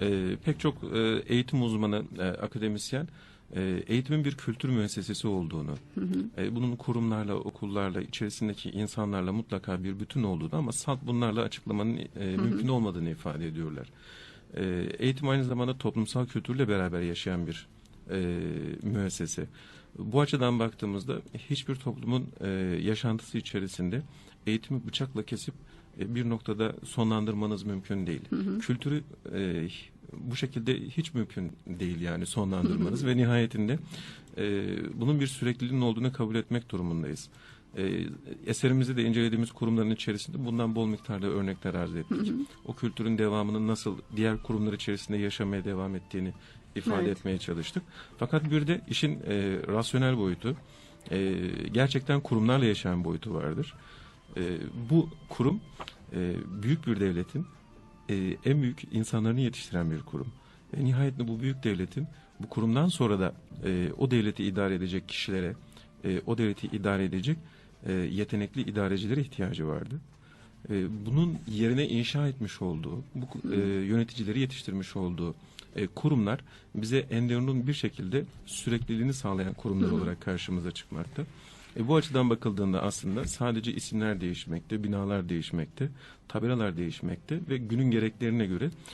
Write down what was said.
e, pek çok e, eğitim uzmanı, e, akademisyen e, eğitimin bir kültür müessesesi olduğunu, e, bunun kurumlarla, okullarla, içerisindeki insanlarla mutlaka bir bütün olduğunu ama salt bunlarla açıklamanın e, mümkün olmadığını ifade ediyorlar. E, eğitim aynı zamanda toplumsal kültürle beraber yaşayan bir e, müessese. Bu açıdan baktığımızda hiçbir toplumun e, yaşantısı içerisinde eğitimi bıçakla kesip e, bir noktada sonlandırmanız mümkün değil. Kültürü e, bu şekilde hiç mümkün değil yani sonlandırmanız ve nihayetinde e, bunun bir sürekliliğinin olduğunu kabul etmek durumundayız. E, eserimizde de incelediğimiz kurumların içerisinde bundan bol miktarda örnekler arz ettik. O kültürün devamının nasıl diğer kurumlar içerisinde yaşamaya devam ettiğini ifade Evet. etmeye çalıştık. Fakat bir de işin e, rasyonel boyutu, e, gerçekten kurumlarla yaşayan boyutu vardır. E, bu kurum e, büyük bir devletin e, en büyük insanlarını yetiştiren bir kurum. Ve nihayetinde bu büyük devletin bu kurumdan sonra da e, o devleti idare edecek kişilere, e, o devleti idare edecek e, yetenekli idarecilere ihtiyacı vardı. E, bunun yerine inşa etmiş olduğu, bu e, yöneticileri yetiştirmiş olduğu e, kurumlar bize Enderun'un bir şekilde sürekliliğini sağlayan kurumlar olarak karşımıza çıkmakta. E, bu açıdan bakıldığında aslında sadece isimler değişmekte, binalar değişmekte, tabelalar değişmekte ve günün gereklerine göre